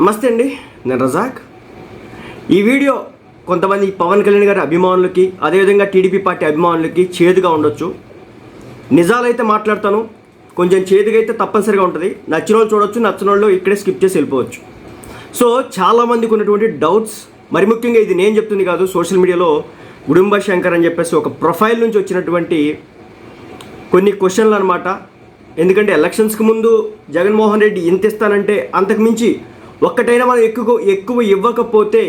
నమస్తే అండి నేను రజాక్. ఈ వీడియో కొంతమంది పవన్ కళ్యాణ్ గారి అభిమానులకి అదేవిధంగా టీడీపీ పార్టీ అభిమానులకి చేదుగా ఉండొచ్చు. నిజాలైతే మాట్లాడతాను కొంచెం చేదుగా అయితే తప్పనిసరిగా ఉంటుంది. నచ్చిన వాళ్ళు చూడొచ్చు నచ్చిన వాళ్ళు ఇక్కడే స్కిప్ చేసి వెళ్ళిపోవచ్చు. సో చాలామందికి ఉన్నటువంటి డౌట్స్ మరి ముఖ్యంగా ఇది నేను చెప్తుంది కాదు సోషల్ మీడియాలో గుడుంబ శంకర్ అని చెప్పేసి ఒక ప్రొఫైల్ నుంచి వచ్చినటువంటి కొన్ని క్వశ్చన్లు అనమాట ఎందుకంటే ఎలక్షన్స్కి ముందు జగన్మోహన్ రెడ్డి ఇంత ఇస్తానంటే అంతకుమించి ఒక్కటైనా మనం ఎక్కువ ఎక్కువ ఇవ్వకపోతే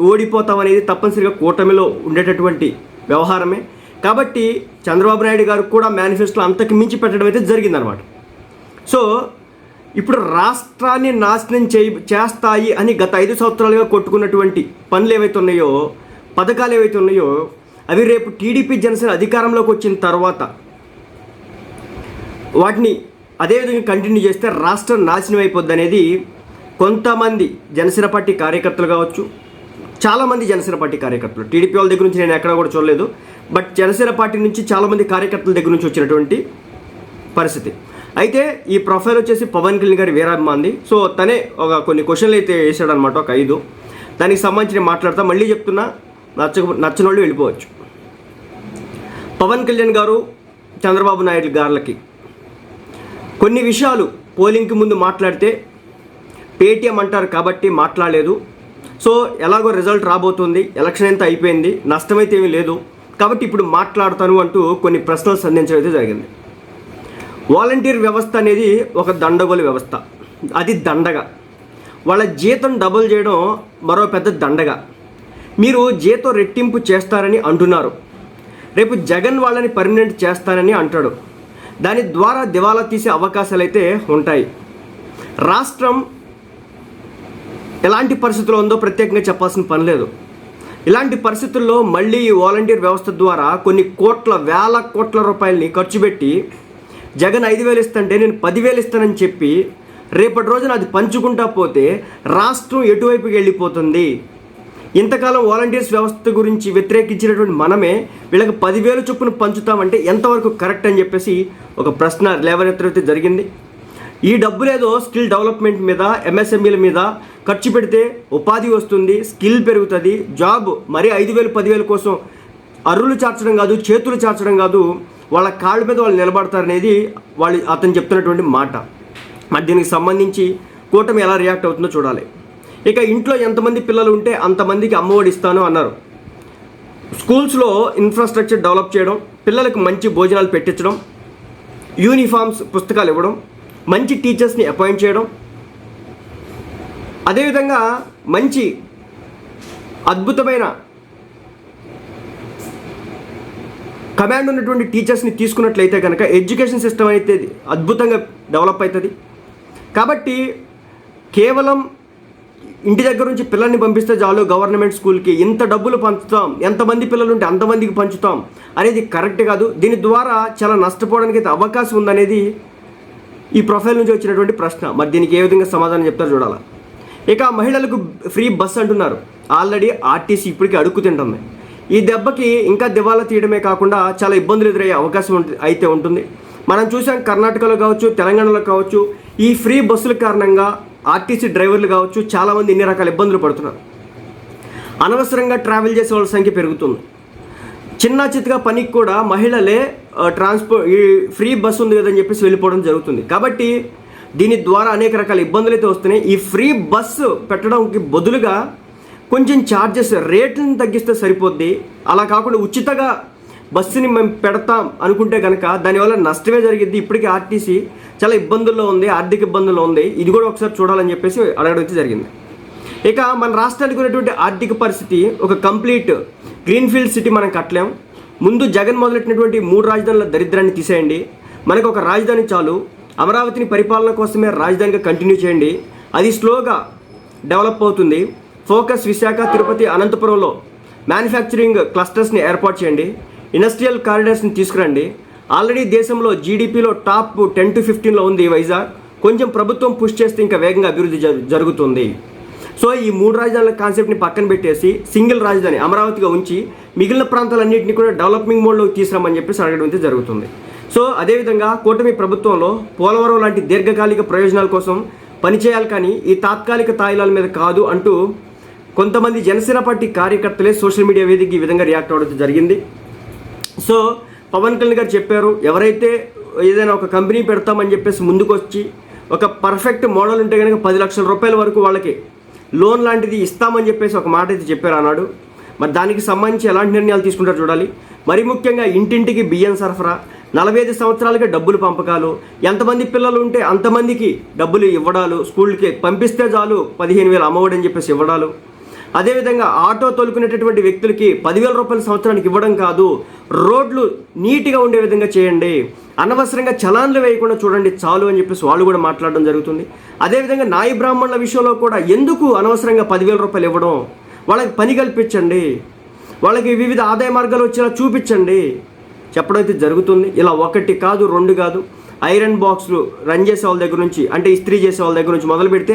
ఓడిపోతాం అనేది తప్పనిసరిగా కూటమిలో ఉండేటటువంటి వ్యవహారమే. కాబట్టి చంద్రబాబు నాయుడు గారు కూడా మేనిఫెస్టోలో అంతకు మించి పెట్టడం అయితే జరిగిందనమాట సో ఇప్పుడు రాష్ట్రాన్ని నాశనం చేయి చేస్తాయి అని గత ఐదు సంవత్సరాలుగా కొట్టుకున్నటువంటి పనులు ఏవైతే ఉన్నాయో పథకాలు ఏవైతే ఉన్నాయో అవి రేపు టీడీపీ జనసేన అధికారంలోకి వచ్చిన తర్వాత వాటిని అదేవిధంగా కంటిన్యూ చేస్తే రాష్ట్రం నాశనం అయిపోద్ది అనేది కొంతమంది జనసేన పార్టీ కార్యకర్తలు కావచ్చు చాలామంది జనసేన పార్టీ కార్యకర్తలు. టీడీపీ వాళ్ళ దగ్గర నుంచి నేను ఎక్కడ కూడా చూడలేదు. బట్ జనసేన పార్టీ నుంచి చాలామంది కార్యకర్తల దగ్గర నుంచి వచ్చినటువంటి పరిస్థితి. అయితే ఈ ప్రొఫైల్ వచ్చేసి పవన్ కళ్యాణ్ గారి వీరాభిమాంది సో తనే ఒక కొన్ని క్వశ్చన్లు అయితే వేసాడనమాట ఒక ఐదు. దానికి సంబంధించి నేను మాట్లాడతా. మళ్ళీ చెప్తున్నా నచ్చ నచ్చని వాళ్ళు వెళ్ళిపోవచ్చు. పవన్ కళ్యాణ్ గారు చంద్రబాబు నాయుడు గారులకి కొన్ని విషయాలు పోలింగ్కి ముందు మాట్లాడితే పేటీఎం అంటారు కాబట్టి మాట్లాడలేదు. సో ఎలాగో రిజల్ట్ రాబోతుంది ఎలక్షన్ ఎంత అయిపోయింది నష్టమైతే ఏమీ లేదు. కాబట్టి ఇప్పుడు మాట్లాడతాను అంటూ కొన్ని ప్రశ్నలు సంధించడం అయితే జరిగింది. వాలంటీర్ వ్యవస్థ అనేది ఒక దండగోలు వ్యవస్థ. అది దండగ. వాళ్ళ జీతం డబుల్ చేయడం మరో పెద్ద దండగ. మీరు జీతం రెట్టింపు చేస్తారని అంటున్నారు. రేపు జగన్ వాళ్ళని పర్మనెంట్ చేస్తానని అంటాడు. దాని ద్వారా దివాలా తీసే అవకాశాలు అయితే ఉంటాయి. రాష్ట్రం ఎలాంటి పరిస్థితుల్లో ఉందో ప్రత్యేకంగా చెప్పాల్సిన పని లేదు. ఇలాంటి పరిస్థితుల్లో మళ్ళీ ఈ వాలంటీర్ వ్యవస్థ ద్వారా కొన్ని కోట్ల వేల కోట్ల రూపాయలని ఖర్చు పెట్టి జగన్ ఐదు వేలు ఇస్తుంటే నేను పదివేలు ఇస్తానని చెప్పి రేపటి రోజున అది పంచుకుంటా పోతే రాష్ట్రం ఎటువైపుకి వెళ్ళిపోతుంది? ఇంతకాలం వాలంటీర్స్ వ్యవస్థ గురించి వ్యతిరేకించినటువంటి మనమే వీళ్ళకి పదివేలు చొప్పున పంచుతామంటే ఎంతవరకు కరెక్ట్ అని చెప్పేసి ఒక ప్రశ్న లేవనెత్తడం జరిగింది. ఈ డబ్బులేదో స్కిల్ డెవలప్మెంట్ మీద ఎంఎస్ఎంఈల మీద ఖర్చు పెడితే ఉపాధి వస్తుంది స్కిల్ పెరుగుతుంది జాబ్ మరి ఐదు వేలు పదివేల కోసం అర్రులు చార్చడం కాదు చేతులు చార్చడం కాదు వాళ్ళ కాళ్ళ మీద వాళ్ళు నిలబడతారనేది వాళ్ళు అతను చెప్తున్నటువంటి మాట. మరి దీనికి సంబంధించి కూటమి ఎలా రియాక్ట్ అవుతుందో చూడాలి. ఇక ఇంట్లో ఎంతమంది పిల్లలు ఉంటే అంతమందికి అమ్మఒడి ఇస్తాను అన్నారు. స్కూల్స్లో ఇన్ఫ్రాస్ట్రక్చర్ డెవలప్ చేయడం పిల్లలకు మంచి భోజనాలు పెట్టించడం యూనిఫామ్స్ పుస్తకాలు ఇవ్వడం మంచి టీచర్స్ని అపాయింట్ చేయడం. అదేవిధంగా మంచి అద్భుతమైన కమాండ్ ఉన్నటువంటి టీచర్స్ని తీసుకున్నట్లయితే కనుక ఎడ్యుకేషన్ సిస్టమ్ అయితే అద్భుతంగా డెవలప్ అవుతుంది. కాబట్టి కేవలం ఇంటి దగ్గర నుంచి పిల్లల్ని పంపిస్తే చాలు గవర్నమెంట్ స్కూల్కి ఇంత డబ్బులు పంచుతాం ఎంతమంది పిల్లలు ఉంటే అంతమందికి పంచుతాం అనేది కరెక్ట్ కాదు. దీని ద్వారా చాలా నష్టపోవడానికి అయితే అవకాశం ఉందనేది ఈ ప్రొఫైల్ నుంచి వచ్చినటువంటి ప్రశ్న. మరి దీనికి ఏ విధంగా సమాధానం చెప్తారో చూడాలి? ఇక మహిళలకు ఫ్రీ బస్ అంటున్నారు. ఆల్రెడీ ఆర్టీసీ ఇప్పటికీ అడుక్కు తింటుంది ఈ దెబ్బకి ఇంకా దివాలా తీయడమే కాకుండా చాలా ఇబ్బందులు ఎదురయ్యే అవకాశం అయితే ఉంటుంది. మనం చూసాం కర్ణాటకలో కావచ్చు తెలంగాణలో కావచ్చు ఈ ఫ్రీ బస్సుల కారణంగా ఆర్టీసీ డ్రైవర్లు కావచ్చు చాలామంది ఇన్ని రకాల ఇబ్బందులు పడుతున్నారు. అనవసరంగా ట్రావెల్ చేసే వాళ్ళ సంఖ్య పెరుగుతుంది. చిన్న చిత్తగా పనికి కూడా మహిళలే ట్రాన్స్పోర్ట్ ఈ ఫ్రీ బస్ ఉంది కదని చెప్పేసి వెళ్ళిపోవడం జరుగుతుంది. కాబట్టి దీని ద్వారా అనేక రకాల ఇబ్బందులు అయితే వస్తున్నాయి. ఈ ఫ్రీ బస్సు పెట్టడానికి బదులుగా కొంచెం ఛార్జెస్ రేట్లను తగ్గిస్తే సరిపోద్ది. అలా కాకుండా ఉచితంగా బస్సుని మేము పెడతాం అనుకుంటే కనుక దానివల్ల నష్టమే జరిగింది ఇప్పటికీ ఆర్టీసీ చాలా ఇబ్బందుల్లో ఉంది ఆర్థిక ఇబ్బందుల్లో ఉంది. ఇది కూడా ఒకసారి చూడాలని చెప్పేసి అడగడం అయితే జరిగింది. ఇక మన రాష్ట్రానికి ఉన్నటువంటి ఆర్థిక పరిస్థితి ఒక కంప్లీట్ గ్రీన్ఫీల్డ్ సిటీ మనం కట్టలేం. ముందు జగన్ మొదలెట్టినటువంటి మూడు రాజధానుల దరిద్రాన్ని తీసేయండి. మనకు ఒక రాజధాని చాలు. అమరావతిని పరిపాలన కోసమే రాజధానిగా కంటిన్యూ చేయండి. అది స్లోగా డెవలప్ అవుతుంది. ఫోకస్ విశాఖ తిరుపతి అనంతపురంలో మ్యానుఫ్యాక్చరింగ్ క్లస్టర్స్ని ఏర్పాటు చేయండి. ఇండస్ట్రియల్ కారిడార్స్ని తీసుకురండి. ఆల్రెడీ దేశంలో జీడిపిలో టాప్ టెన్ టు ఫిఫ్టీన్లో ఉంది వైజాగ్. కొంచెం ప్రభుత్వం పుష్ చేస్తే ఇంకా వేగంగా అభివృద్ధి జరుగుతుంది. సో ఈ మూడు రాజధానుల కాన్సెప్ట్ని పక్కన పెట్టేసి సింగిల్ రాజధాని అమరావతిగా ఉంచి మిగిలిన ప్రాంతాలన్నింటినీ కూడా డెవలపింగ్ మోడ్లోకి తీసుకురామని చెప్పేసి అడగడం అయితే జరుగుతుంది. సో అదేవిధంగా కూటమి ప్రభుత్వంలో పోలవరం లాంటి దీర్ఘకాలిక ప్రయోజనాల కోసం పనిచేయాలి కానీ ఈ తాత్కాలిక తాయిలాల మీద కాదు అంటూ కొంతమంది జనసేన పార్టీ కార్యకర్తలే సోషల్ మీడియా వేదిక ఈ విధంగా రియాక్ట్ అవ్వడం జరిగింది. సో పవన్ కళ్యాణ్ గారు చెప్పారు ఎవరైతే ఏదైనా ఒక కంపెనీ పెడతామని చెప్పేసి ముందుకు వచ్చి ఒక పర్ఫెక్ట్ మోడల్ ఉంటే కనుక పది లక్షల రూపాయల వరకు వాళ్ళకి లోన్ లాంటిది ఇస్తామని చెప్పేసి ఒక మాట అయితే చెప్పారు అన్నాడు మరి దానికి సంబంధించి ఎలాంటి నిర్ణయాలు తీసుకుంటారు చూడాలి. మరి ముఖ్యంగా ఇంటింటికి బియ్యం సరఫరా నలభై ఐదు సంవత్సరాలకి డబ్బులు పంపకాలు ఎంతమంది పిల్లలు ఉంటే అంతమందికి డబ్బులు ఇవ్వడాలు స్కూల్కి పంపిస్తే చాలు పదిహేను వేలు అమ్మఒడి అని చెప్పేసి ఇవ్వడాలు. అదేవిధంగా ఆటో తోలుకునేటటువంటి వ్యక్తులకి పదివేల రూపాయల సంవత్సరానికి ఇవ్వడం కాదు రోడ్లు నీట్గా ఉండే విధంగా చేయండి. అనవసరంగా చలాన్లు వేయకుండా చూడండి చాలు అని చెప్పేసి వాళ్ళు కూడా మాట్లాడడం జరుగుతుంది. అదేవిధంగా నాయి బ్రాహ్మణుల విషయంలో కూడా ఎందుకు అనవసరంగా పదివేల రూపాయలు ఇవ్వడం? వాళ్ళకి పని కల్పించండి. వాళ్ళకి వివిధ ఆదాయ మార్గాలు వచ్చేలా చూపించండి. చెప్పడం అయితే జరుగుతుంది. ఇలా ఒకటి కాదు రెండు కాదు. ఐరన్ బాక్స్లు రన్ చేసే వాళ్ళ దగ్గర నుంచి అంటే ఇస్త్రీ చేసే వాళ్ళ దగ్గర నుంచి మొదలు పెడితే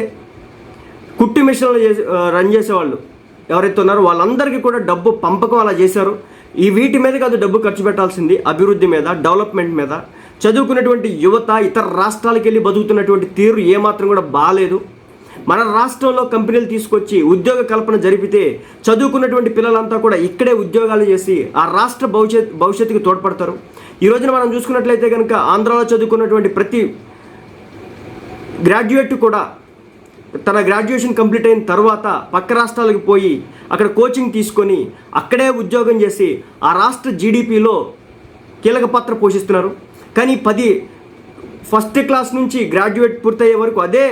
కుట్టి మిషన్లు చేసే రన్ చేసేవాళ్ళు ఎవరైతే ఉన్నారో వాళ్ళందరికీ కూడా డబ్బు పంపకం అలా చేశారు. ఈ వీటి మీద కాదు డబ్బు ఖర్చు పెట్టాల్సింది అభివృద్ధి మీద డెవలప్మెంట్ మీద. చదువుకున్నటువంటి యువత ఇతర రాష్ట్రాలకు వెళ్ళి బతుకుతున్నటువంటి తీరు ఏమాత్రం కూడా బాగాలేదు మన రాష్ట్రంలో కంపెనీలు తీసుకొచ్చి ఉద్యోగ కల్పన జరిపితే చదువుకున్నటువంటి పిల్లలంతా కూడా ఇక్కడే ఉద్యోగాలు చేసి ఆ రాష్ట్ర భవిష్యత్ భవిష్యత్తుకి తోడ్పడతారు. ఈ రోజున మనం చూసుకున్నట్లయితే కనుక ఆంధ్రాలో చదువుకున్నటువంటి ప్రతి గ్రాడ్యుయేట్ కూడా తన గ్రాడ్యుయేషన్ కంప్లీట్ అయిన తర్వాత పక్క రాష్ట్రాలకు పోయి అక్కడ కోచింగ్ తీసుకొని అక్కడే ఉద్యోగం చేసి ఆ రాష్ట్ర జీడిపిలో కీలక పాత్ర పోషిస్తున్నారు. కానీ పది ఫస్ట్ క్లాస్ నుంచి గ్రాడ్యుయేట్ పూర్తయ్యే వరకు అదే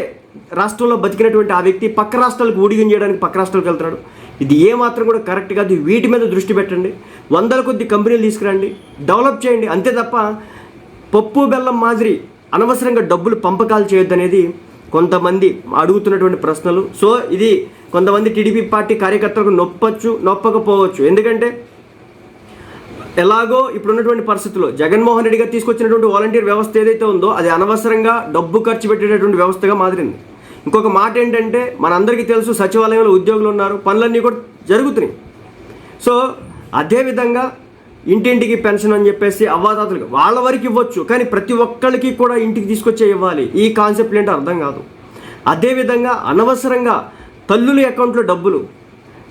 రాష్ట్రంలో బతికినటువంటి ఆ వ్యక్తి పక్క రాష్ట్రాలకు ఊడిగం చేయడానికి పక్క రాష్ట్రాలకు వెళ్తున్నాడు. ఇది ఏమాత్రం కూడా కరెక్ట్ కాదు. వీటి మీద దృష్టి పెట్టండి. వందల కొద్ది కంపెనీలు తీసుకురండి. డెవలప్ చేయండి. అంతే తప్ప పప్పు బెల్లం మాదిరి అనవసరంగా డబ్బులు పంపకాలు చేయొద్దనేది కొంతమంది అడుగుతున్నటువంటి ప్రశ్నలు. సో ఇది కొంతమంది టీడీపీ పార్టీ కార్యకర్తలకు నొప్పచ్చు నొప్పకపోవచ్చు. ఎందుకంటే ఎలాగో ఇప్పుడున్నటువంటి పరిస్థితుల్లో జగన్మోహన్ రెడ్డి గారు తీసుకొచ్చినటువంటి వాలంటీర్ వ్యవస్థ ఏదైతే ఉందో అది అనవసరంగా డబ్బు ఖర్చు పెట్టేటటువంటి వ్యవస్థగా మారింది. ఇంకొక మాట ఏంటంటే మనందరికీ తెలుసు సచివాలయంలో ఉద్యోగులు ఉన్నారు పనులన్నీ కూడా జరుగుతున్నాయి. సో అదేవిధంగా ఇంటింటికి పెన్షన్ అని చెప్పేసి అవ్వాతాతలకు వాళ్ళ వరకు ఇవ్వచ్చు కానీ ప్రతి ఒక్కరికి కూడా ఇంటికి తీసుకొచ్చే ఇవ్వాలి. ఈ కాన్సెప్ట్ ఏంటో అర్థం కాదు. అదేవిధంగా అనవసరంగా తల్లుల అకౌంట్లో డబ్బులు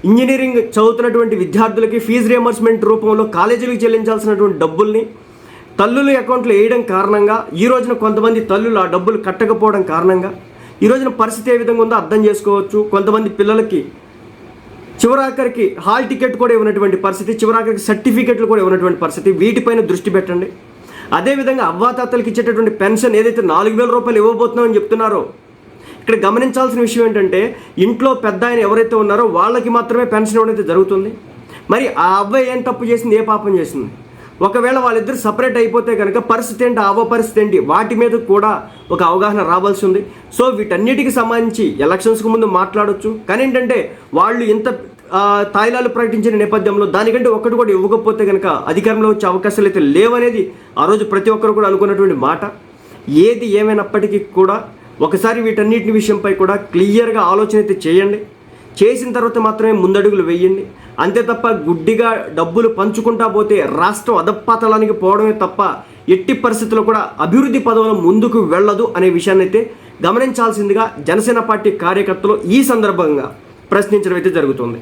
ఇంజనీరింగ్ చదువుతున్నటువంటి విద్యార్థులకి ఫీజు రియంబర్స్మెంట్ రూపంలో కాలేజీలకు చెల్లించాల్సినటువంటి డబ్బుల్ని తల్లుల అకౌంట్లో వేయడం కారణంగా ఈ రోజున కొంతమంది తల్లులు ఆ డబ్బులు కట్టకపోవడం కారణంగా ఈ రోజున పరిస్థితి ఏ విధంగా ఉందో అర్థం చేసుకోవచ్చు. కొంతమంది పిల్లలకి చివరాఖరికి హాల్ టికెట్ కూడా ఇవ్వనటువంటి పరిస్థితి చివరాఖరికి సర్టిఫికెట్లు కూడా ఇవ్వనటువంటి పరిస్థితి. వీటిపైన దృష్టి పెట్టండి. అదేవిధంగా అవ్వాతాతలకు ఇచ్చేటటువంటి పెన్షన్ ఏదైతే నాలుగు వేల రూపాయలు ఇవ్వబోతున్నామని చెప్తున్నారో ఇక్కడ గమనించాల్సిన విషయం ఏంటంటే ఇంట్లో పెద్ద ఆయన ఎవరైతే ఉన్నారో వాళ్ళకి మాత్రమే పెన్షన్ ఇవ్వడం అయితే జరుగుతుంది. మరి ఆ అబ్బాయి ఏం తప్పు చేసింది ఏ పాపం చేసింది? ఒకవేళ వాళ్ళిద్దరు సపరేట్ అయిపోతే కనుక పరిస్థితి ఏంటి అవ అవ్వ పరిస్థితి ఏంటి? వాటి మీద కూడా ఒక అవగాహన రావాల్సి ఉంది. సో వీటన్నిటికి సంబంధించి ఎలక్షన్స్కి ముందు మాట్లాడవచ్చు కానీ ఏంటంటే వాళ్ళు ఇంత తాయిలాలు ప్రకటించిన నేపథ్యంలో దానికంటే ఒక్కటి కూడా ఇవ్వకపోతే కనుక అధికారంలో వచ్చే అవకాశాలు అయితే లేవనేది ఆ రోజు ప్రతి ఒక్కరు కూడా అనుకున్నటువంటి మాట. ఏది ఏమైనప్పటికీ కూడా ఒకసారి వీటన్నిటిని విషయంపై కూడా క్లియర్గా ఆలోచన అయితే చేయండి. చేసిన తర్వాత మాత్రమే ముందడుగులు వేయండి. అంతే తప్ప గుడ్డిగా డబ్బులు పంచుకుంటా పోతే రాష్ట్రం అధపాతలానికి పోవడమే తప్ప ఎట్టి పరిస్థితుల్లో కూడా అభివృద్ధి పదవులు ముందుకు వెళ్ళదు అనే విషయాన్ని అయితే గమనించాల్సిందిగా జనసేన పార్టీ కార్యకర్తలు ఈ సందర్భంగా ప్రశ్నించడం అయితే జరుగుతుంది.